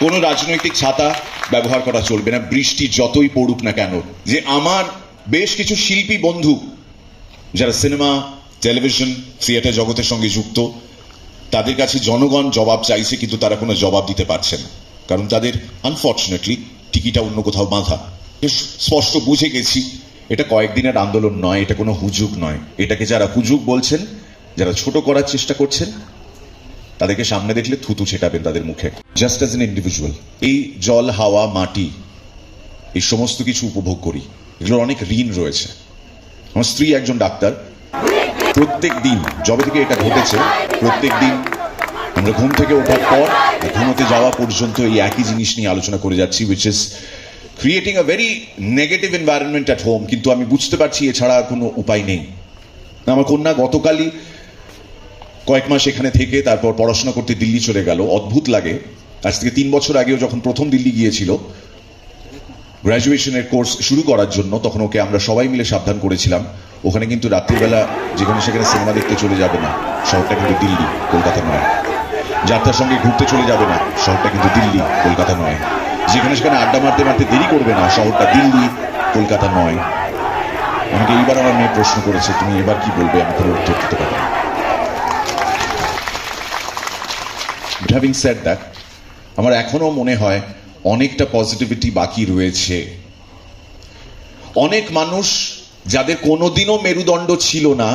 কোনো রাজনৈতিক ছাতা ব্যবহার করা চলবে না, বৃষ্টি যতই পড়ুক না কেন। যে আমার বেশ কিছু শিল্পী বন্ধু যারা সিনেমা, টেলিভিশন, থিয়েটার জগতের সঙ্গে যুক্ত, তাদের কাছে জনগণ জবাব চাইছে, কিন্তু তারা কোনো জবাব দিতে পারছে না। কারণ তাদের আনফর্চুনেটলি টিকিটা অন্য কোথাও বাঁধা। স্পষ্ট বুঝে গেছি, এটা কয়েকদিনের আন্দোলন নয়, এটা কোনো হুজুগ নয়। এটাকে যারা হুজুগ বলছেন, যারা ছোট করার চেষ্টা করছেন তাদেরকে সামনে দেখলে থুতু ছেটাবেন তাদের মুখে। জাস্ট অ্যাজ এন ইন্ডিভিজুয়াল এই জল, হাওয়া, মাটি, এই সমস্ত কিছু উপভোগ করি। এগুলোর অনেক ঋণ রয়েছে। আমার স্ত্রী একজন ডাক্তার। প্রত্যেক দিন, যবে থেকে এটা ঘটেছে, প্রত্যেক দিন আমরা ঘুম থেকে ওঠার পর, ঘুমোতে যাওয়া পর্যন্ত এই একই জিনিস নিয়ে আলোচনা করে যাচ্ছি which is creating a very negative environment at home কিন্তু আমি বুঝতে পারছি এছাড়া আর কোনো উপায় নেই। আমার কন্যা গতকালই কয়েক মাস এখানে থেকে তারপর পড়াশোনা করতে দিল্লি চলে গেল। অদ্ভুত লাগে। আজ থেকে তিন বছর আগেও যখন প্রথম দিল্লি গিয়েছিল গ্র্যাজুয়েশনের কোর্স শুরু করার জন্য, তখন ওকে আমরা সবাই মিলে সাবধান করেছিলাম। ওখানে কিন্তু রাত্রিবেলা যেখানে সেখানে সিনেমা দেখতে চলে যাবে না। শহরটা কিন্তু দিল্লি, কলকাতা নয়। যাত্রার সঙ্গে ঘুরতে চলে যাবে না। শহরটা কিন্তু দিল্লি, কলকাতা নয়। যেখানে সেখানে আড্ডা মারতে মারতে দেরি করবে না। শহরটা দিল্লি, কলকাতা নয়। আমাকে এইবার আমার মেয়ে প্রশ্ন করেছে, তুমি এবার কি বলবে? আমি কোনো উত্তর দিতে পারি having said that, আমার এখনও মনে হয় অনেকটা পজিটিভিটি বাকি রয়েছে। অনেক মানুষ যাদের কোনোদিনও মেরুদণ্ড ছিল না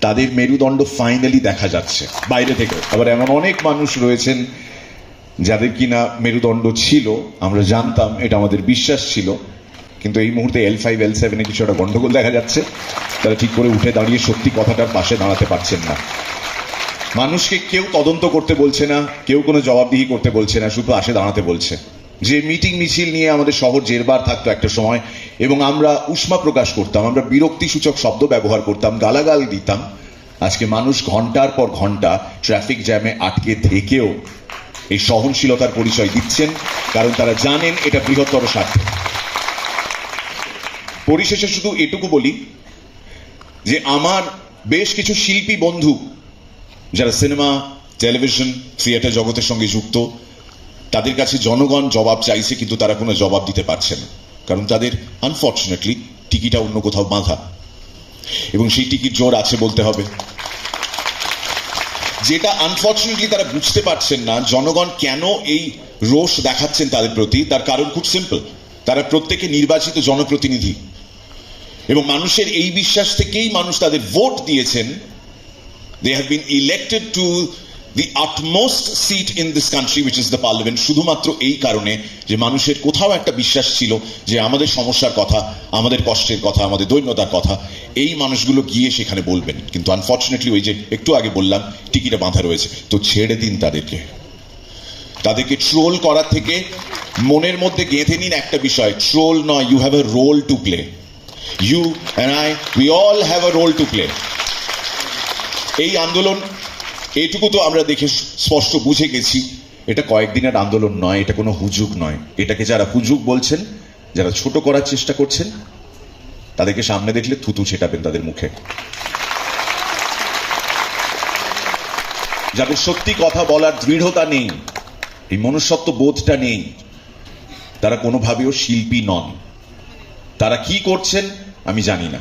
তাদের মেরুদণ্ড ফাইনালি দেখা যাচ্ছে বাইরে থেকে। আবার এমন অনেক মানুষ রয়েছেন যাদের কিনা মেরুদণ্ড ছিল আমরা জানতাম এটা আমাদের বিশ্বাস ছিল কিন্তু এই মুহূর্তে এল ফাইভ এল সেভেনে কিছু একটা গন্ডগোল দেখা যাচ্ছে তারা ঠিক করে উঠে দাঁড়িয়ে সত্যি কথাটার পাশে দাঁড়াতে পারছেন না। মানুষকে কেউ তদন্ত করতে বলছে না, কেউ কোনো জবাবদিহি করতে বলছে না, শুধু আসে দাঁড়াতে বলছে। যে মিটিং মিছিল নিয়ে আমাদের শহর জেরবার থাকতো একটা সময়, এবং আমরা উষ্মা প্রকাশ করতাম, আমরা বিরক্তিসূচক শব্দ ব্যবহার করতাম, গালাগাল দিতাম। আজকে মানুষ ঘণ্টার পর ঘণ্টা ট্রাফিক জ্যামে আটকে থেকেও এই সহনশীলতার পরিচয় দিচ্ছেন, কারণ তারা জানেন এটা বৃহত্তর স্বার্থ। পরিশেষে শুধু এটুকু বলি যে আমার বেশ কিছু শিল্পী বন্ধু যারা সিনেমা, টেলিভিশন, থিয়েটার জগতের সঙ্গে যুক্ত, তাদের কাছে জনগণ জবাব চাইছে কিন্তু তারা কোনো জবাব দিতে পারছে না। কারণ তাদের আনফর্চুনেটলি টিকিটা অন্য কোথাও বাঁধা। এবং সেই টিকিট জোর আছে বলতে হবে। যেটা আনফর্চুনেটলি তারা বুঝতে পারছেন না, জনগণ কেন এই রোষ দেখাচ্ছেন তাদের প্রতি, তার কারণ খুব সিম্পল তারা প্রত্যেকে নির্বাচিত জনপ্রতিনিধি। এবং মানুষের এই বিশ্বাস থেকেই মানুষ তাদের ভোট দিয়েছেন they have been elected to the utmost seat in this country, which is the parliament. শুধুমাত্র এই কারণে যে মানুষের কোথাও একটা বিশ্বাস ছিল যে আমাদের সমস্যার কথা, আমাদের কষ্টের কথা, আমাদের দৈন্যতার কথা, এই মানুষগুলো গিয়ে সেখানে বলবেন। কিন্তু আনফর্চুনেটলি ওই যে একটু আগে বললাম, টিকিটে বাঁধা রয়েছে। তো ছেড়ে দিন তাদেরকে। তাদেরকে ট্রোল করার থেকে মনের মধ্যে গেঁথে নিন একটা বিষয়। ট্রোল নয় you have a role to play you and I we all have a role to play এই আন্দোলন, এইটুকু তো আমরা দেখে স্পষ্ট বুঝে গেছি। এটা কয়েকদিনের আন্দোলন নয়, এটা কোনো হুজুগ নয়। এটাকে যারা হুজুগ বলছেন, যারা ছোট করার চেষ্টা করছেন, তাদেরকে সামনে দেখলে থুতু ছেটাবেন তাদের মুখে। যাদের সত্যি কথা বলার দৃঢ়তা নেই, এই মনুষ্যত্ব বোধটা নেই, তারা কোনোভাবেও শিল্পী নন। তারা কি করছেন, আমি জানি না।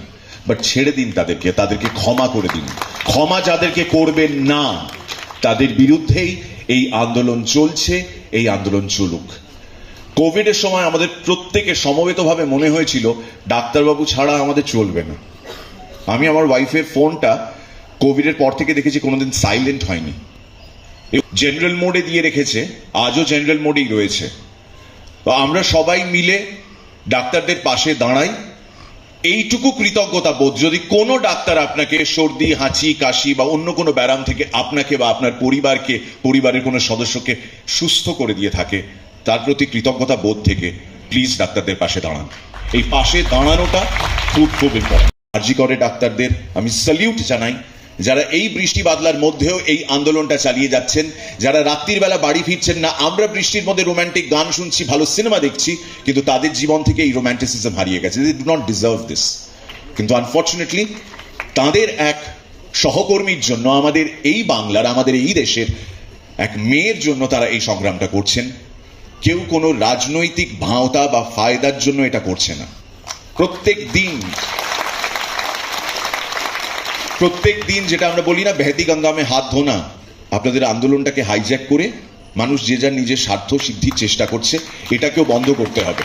বাট ছেড়ে দিন তাদেরকে তাদেরকে ক্ষমা করে দিন। ক্ষমা যাদেরকে করবেন না, তাদের বিরুদ্ধেই এই আন্দোলন চলছে, এই আন্দোলন চলুক। কোভিডের সময় আমাদের প্রত্যেকে সমবেতভাবে মনে হয়েছিল, ডাক্তারবাবু ছাড়া আমাদের চলবে না। আমি আমার ওয়াইফের ফোনটা কোভিডের পর থেকে দেখেছি, কোনোদিন সাইলেন্ট হয়নি। জেনারেল মোডে দিয়ে রেখেছে, আজও জেনারেল মোডেই রয়েছে। আমরা সবাই মিলে ডাক্তারদের পাশে দাঁড়াই এইটুকু কৃতজ্ঞতা বোধ যদি কোনো ডাক্তার আপনাকে সর্দি, হাঁচি, কাশি বা অন্য কোনো ব্যায়াম থেকে আপনাকে বা আপনার পরিবারকে, পরিবারের কোনো সদস্যকে সুস্থ করে দিয়ে থাকে, তার প্রতি কৃতজ্ঞতা বোধ থেকে প্লিজ ডাক্তারদের পাশে দাঁড়ান। এই পাশে দাঁড়ানোটা খুব খুব ইম্পর্টেন্ট আর্জি করে ডাক্তারদের। আমি স্যালিউট জানাই। যারা এই বৃষ্টি বাদলার মধ্যেও এই আন্দোলনটা চালিয়ে যাচ্ছেন, যারা রাত্রির বেলা বাড়ি ফিরছেন না, আমরা বৃষ্টির মধ্যে রোমান্টিক গান শুনছি, ভালো সিনেমা দেখছি, কিন্তু তাদের জীবন থেকে এই রোম্যান্টিসিজম হারিয়ে গেছে। They do not deserve this কিন্তু আনফর্চুনেটলি তাদের এক সহকর্মীর জন্য, আমাদের এই বাংলার, আমাদের এই দেশের এক মেয়ের জন্য তারা এই সংগ্রামটা করছেন। কেউ কোনো রাজনৈতিক ভাঁওতা বা ফায়দার জন্য এটা করছে না। প্রত্যেক দিন প্রত্যেক দিন যেটা আমরা বলি না, বেহেতি গঙ্গামে হাত ধোনা। আপনাদের আন্দোলনটাকে হাইজ্যাক করে মানুষ যে যার নিজের স্বার্থ সিদ্ধির চেষ্টা করছে, এটাকেও বন্ধ করতে হবে।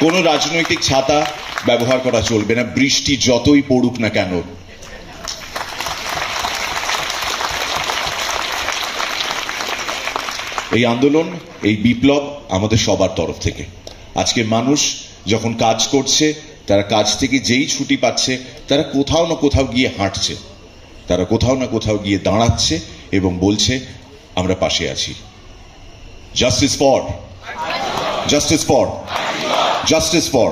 কোনো রাজনৈতিক ছাতা ব্যবহার করা চলবে না, বৃষ্টি যতই পড়ুক না কেন। এই আন্দোলন, এই বিপ্লব আমাদের সবার তরফ থেকে। আজকে মানুষ যখন কাজ করছে তারা কাজ থেকে যেই ছুটি পাচ্ছে, তারা কোথাও না কোথাও গিয়ে হাঁটছে। তারা কোথাও না কোথাও গিয়ে দাঁড়াচ্ছে এবং বলছে, আমরা পাশে আছি। Justice for justice for justice for